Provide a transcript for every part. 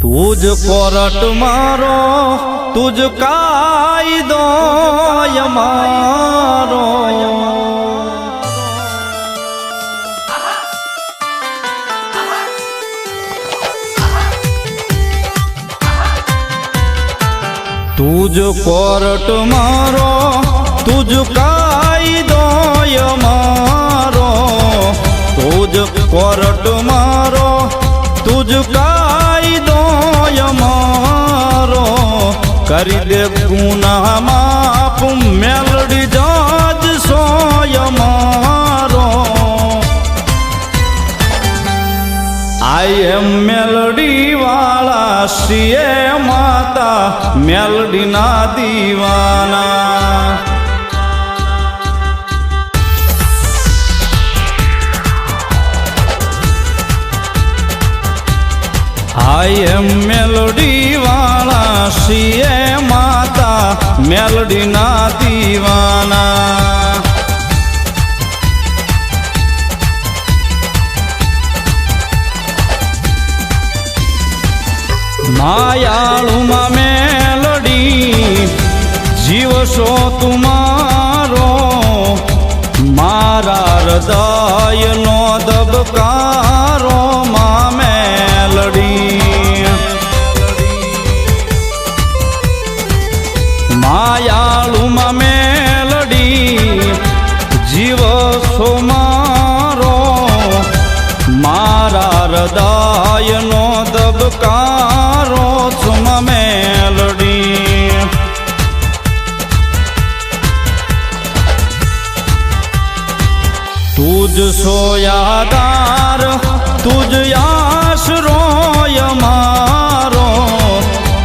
તુજ court મારો, તુજ કાયદો મારો તુજ કોરટ મારો, તુજ કાયદો મારો તુજ કોરટ મારો, તુજ કાયદો કરી દે ગુના માપ મેલડી જાજ સોય મારો. આઈ એમ મેલડી વાળા શ્રીએ માતા મેલડી ના દીવાના. મેલડી ના દીવાના. માયાળુમાં મેલડી જીવશો તુમારો મારા. હૃદયનો દબકારો હૃદયનો ધબકારો છું મેલડી. તુજ સોયાદાર, તુજ આશરોય મારો.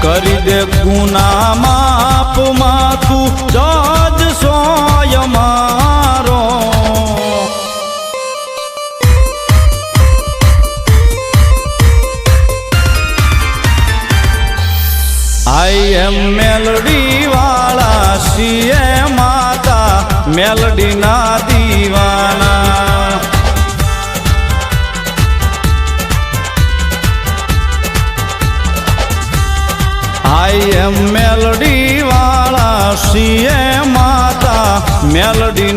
કરી દે ગુના માપમાં તું જજ માતા મેલડી ના દીવાના. આઈ એમ મેલડી વાળા સીએ માતા. મેલડી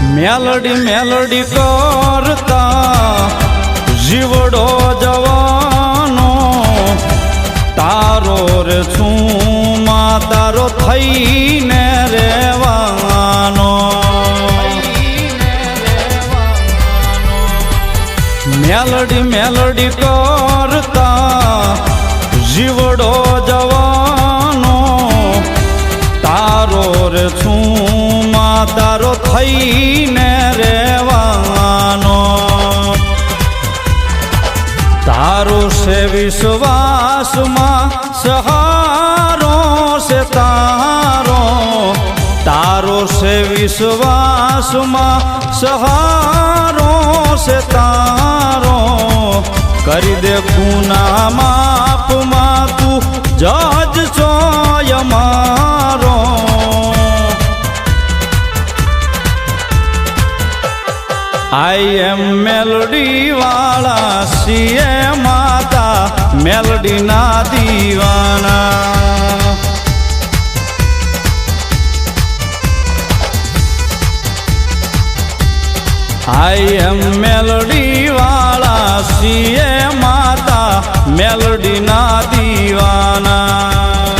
મેલડી મેલડી કરતા જીવડો જવાનો. તારો રે છું માં તારો થઈને રેવાનો મેલડી મેલડી કરતા જીવડો તારો થઈને રહેવાનો. તારો છે વિશ્વાસમાં, સહારો છે તારો. તારો છે વિશ્વાસમાં, સહારો છે તારો. કરી દે ગુના માપમાં તું જજ મારો આઈ એમ મેલડી વાળા સીએ માતા મેલડી ના દીવાના. આઈ એમ મેલડી વાળા સીએ માતા મેલડી ના દીવાના.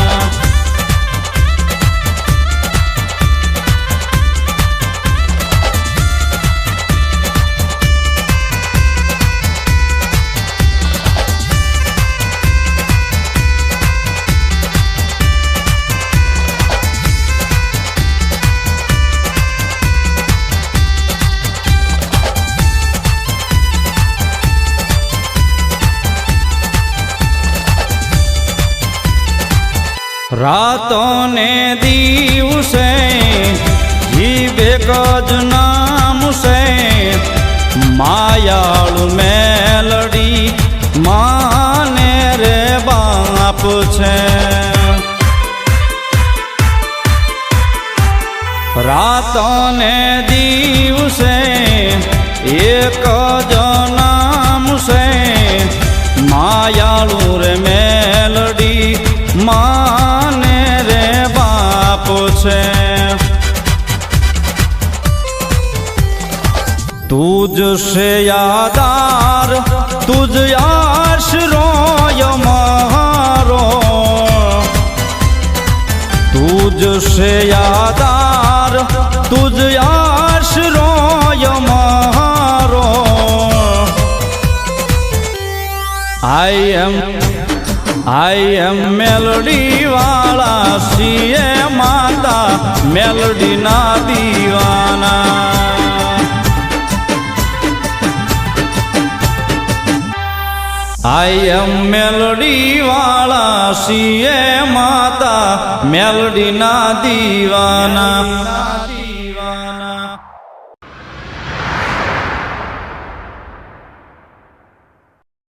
રાતો ને દિવસે જીવે ગજ નામ છે માયાળુ મેલડી માને રે બાપ છે. રાતને દિવસે એક જ નામ છે માયાળુ રે છે તુજ છે યાદાર તુજ આશરો મારો તુજ છે યાદાર તુજ આશરો મારો આઈ એમ આઈ એમ મેલડી વાળા મેલડી ના દીવાના. આઈ એમ મેલડી વાળા સીએ માતા મેલડી ના દીવાના.